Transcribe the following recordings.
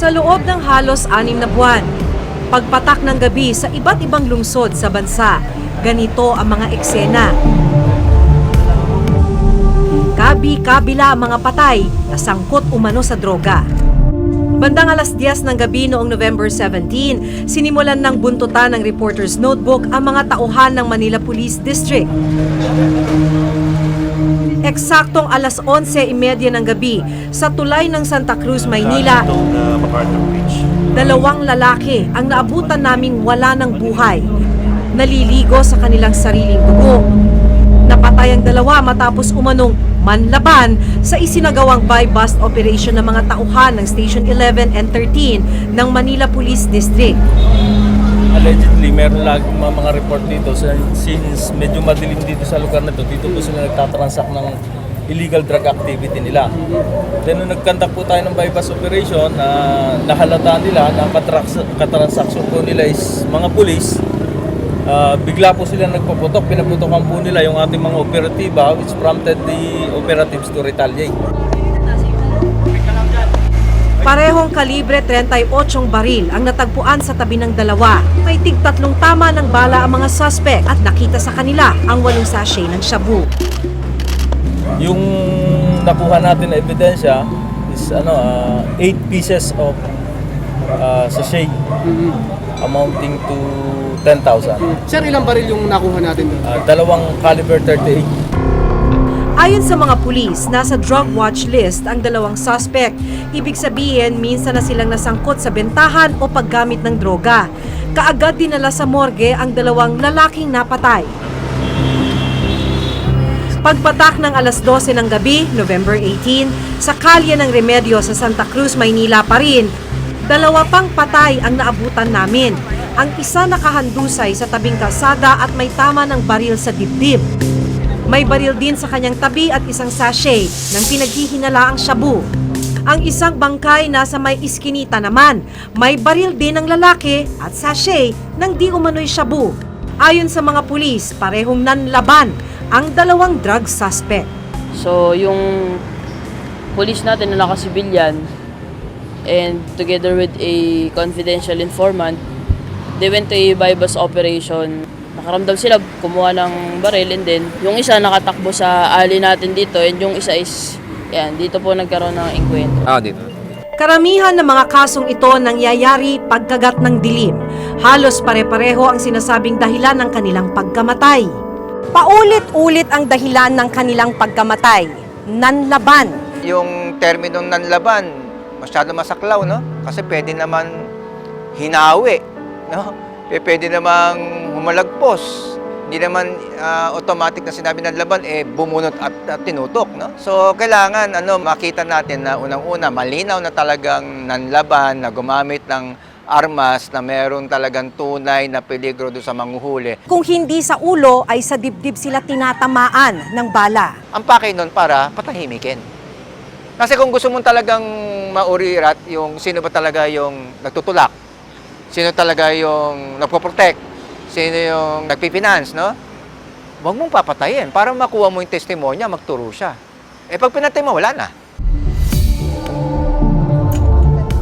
Sa loob ng halos anim na buwan, pagpatak ng gabi sa iba't ibang lungsod sa bansa, ganito ang mga eksena. Kabi-kabila ang mga patay na sangkot umano sa droga. Bandang alas 10 ng gabi noong November 17, sinimulan ng buntutan ng Reporter's Notebook ang mga tauhan ng Manila Police District. Eksaktong alas 11.30 ng gabi sa tulay ng Santa Cruz, Maynila, uh, dalawang lalaki ang naabutan naming wala ng buhay. Naliligo sa kanilang sariling dugo. Napatay ang dalawa matapos umanong manlaban sa isinagawang buy-bust operation ng mga tauhan ng Station 11 and 13 ng Manila Police District. Allegedly, meron lagi mga, mga report dito sa, since medyo madilim dito sa lugar na to, dito po sila nagtatransact ng illegal drug activity nila. Then nung nagkandak po tayo ng bypass operation, na nahalata nila na katransaksyon po nila is mga pulis, ah, bigla po sila nagpaputok, pinaputokan po nila yung ating mga operatiba which prompted the operatives to retaliate. Parehong kalibre 38 baril ang natagpuan sa tabi ng dalawa. May tig tatlong tama ng bala ang mga suspect at nakita sa kanila ang walong sachet ng shabu. Yung nakuha natin na ebidensya is ano, 8 pieces of uh, sachet amounting to 10,000. Sir, ilang baril yung nakuha natin doon? Uh, dalawang caliber 38. Ayon sa mga pulis, nasa drug watch list ang dalawang suspect. Ibig sabihin, minsan na silang nasangkot sa bentahan o paggamit ng droga. Kaagad dinala sa morgue ang dalawang lalaking napatay. Pagpatak ng alas 12 ng gabi, November 18, sa kalye ng Remedyo sa Santa Cruz, Maynila pa rin, dalawa pang patay ang naabutan namin. Ang isa nakahandusay sa tabing kalsada at may tama ng baril sa dibdib. May baril din sa kanyang tabi at isang sachet ng pinaghihinala ang shabu. Ang isang bangkay nasa may iskinita naman. May baril din ng lalaki at sachet ng di umano'y shabu. Ayon sa mga pulis, parehong nanlaban ang dalawang drug suspect. So, yung police natin na nakasibilyan and together with a confidential informant, they went to a bypass operation. Nakaramdam sila, kumuha ng baril and then yung isa nakatakbo sa alley natin dito and yung isa is, yan, dito po nagkaroon ng enkwentro. Ah, dito. Karamihan ng mga kasong ito nangyayari pagkagat ng dilim. Halos pare-pareho ang sinasabing dahilan ng kanilang pagkamatay. Paulit-ulit ang dahilan ng kanilang pagkamatay. Nanlaban. yung terminong nanlaban, masyado masaklaw, no? Kasi pwede naman hinawi, no? P- Pwede namang humalagpos. Hindi naman ah, automatic na sinabi ng laban, eh, bumunot at, at tinutok, no? So, kailangan, ano, makita natin na unang-una, malinaw na talagang nanlaban, na gumamit ng armas na meron talagang tunay na peligro doon sa manguhuli. Kung hindi sa ulo ay sa dibdib sila tinatamaan ng bala. ang pakay nun para patahimikin. Kasi kung gusto mong talagang maurirat yung sino ba talaga yung nagtutulak, sino talaga yung nagpo-protect, sino yung nagpipinance, no? Huwag mong papatayin para makuha mo yung testimonya, magturo siya. Eh pag pinatay mo, wala na.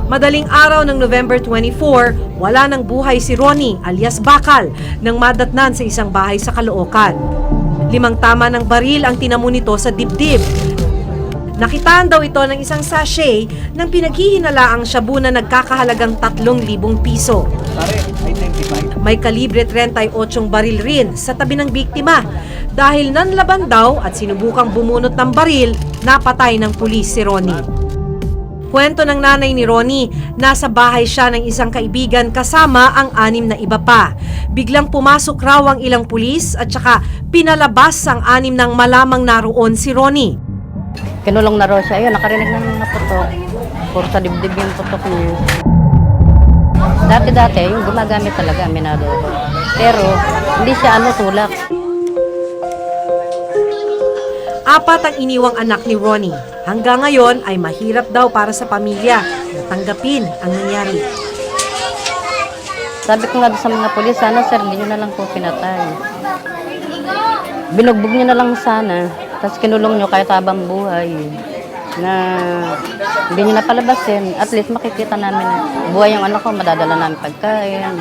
Madaling araw ng November 24, wala ng buhay si Ronnie alias Bakal nang madatnan sa isang bahay sa Caloocan. Limang tama ng baril ang tinamo nito sa dibdib. Nakitaan daw ito ng isang sachet ng pinaghihinalaang shabu na nagkakahalagang 3,000 piso. May kalibre 38 baril rin sa tabi ng biktima. Dahil nanlaban daw at sinubukang bumunot ng baril, napatay ng pulis si Ronnie. Kwento ng nanay ni Ronnie, nasa bahay siya ng isang kaibigan kasama ang anim na iba pa. Biglang pumasok raw ang ilang pulis at saka pinalabas ang anim ng malamang naroon si Ronnie. Kinulong na raw siya. Ayun, nakarinig na ng putok. Puro sa dibdib yung putok niya. Dati-dati, yung gumagamit talaga, aminado ko. Pero, hindi siya ano, tulak. Apat ang iniwang anak ni Ronnie. Hanggang ngayon ay mahirap daw para sa pamilya na tanggapin ang nangyari. Sabi ko nga sa mga polis, sana sir, hindi nyo na lang po pinatay. Binugbog nyo na lang sana. Tapos kinulong nyo kahit habang buhay. na hindi niya napalabasin. At least makikita namin na buhay yung anak ko, madadala namin pagkain.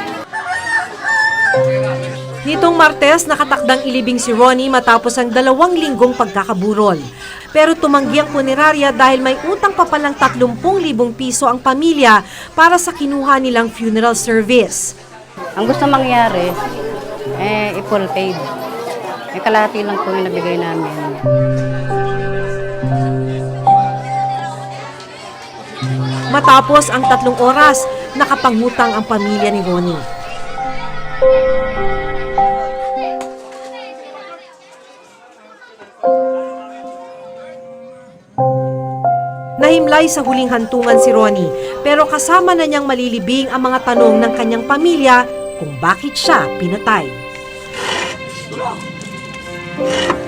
Nitong Martes, nakatakdang ilibing si Ronnie matapos ang dalawang linggong pagkakaburol. Pero tumanggi ang punerarya dahil may utang pa palang 30,000 piso ang pamilya para sa kinuha nilang funeral service. Ang gusto mangyari, eh, i-full paid. Eh, kalahati lang po yung nabigay namin. Matapos ang tatlong oras, nakapangutang ang pamilya ni Ronnie. Nahimlay sa huling hantungan si Ronnie, pero kasama na niyang malilibing ang mga tanong ng kanyang pamilya kung bakit siya pinatay. you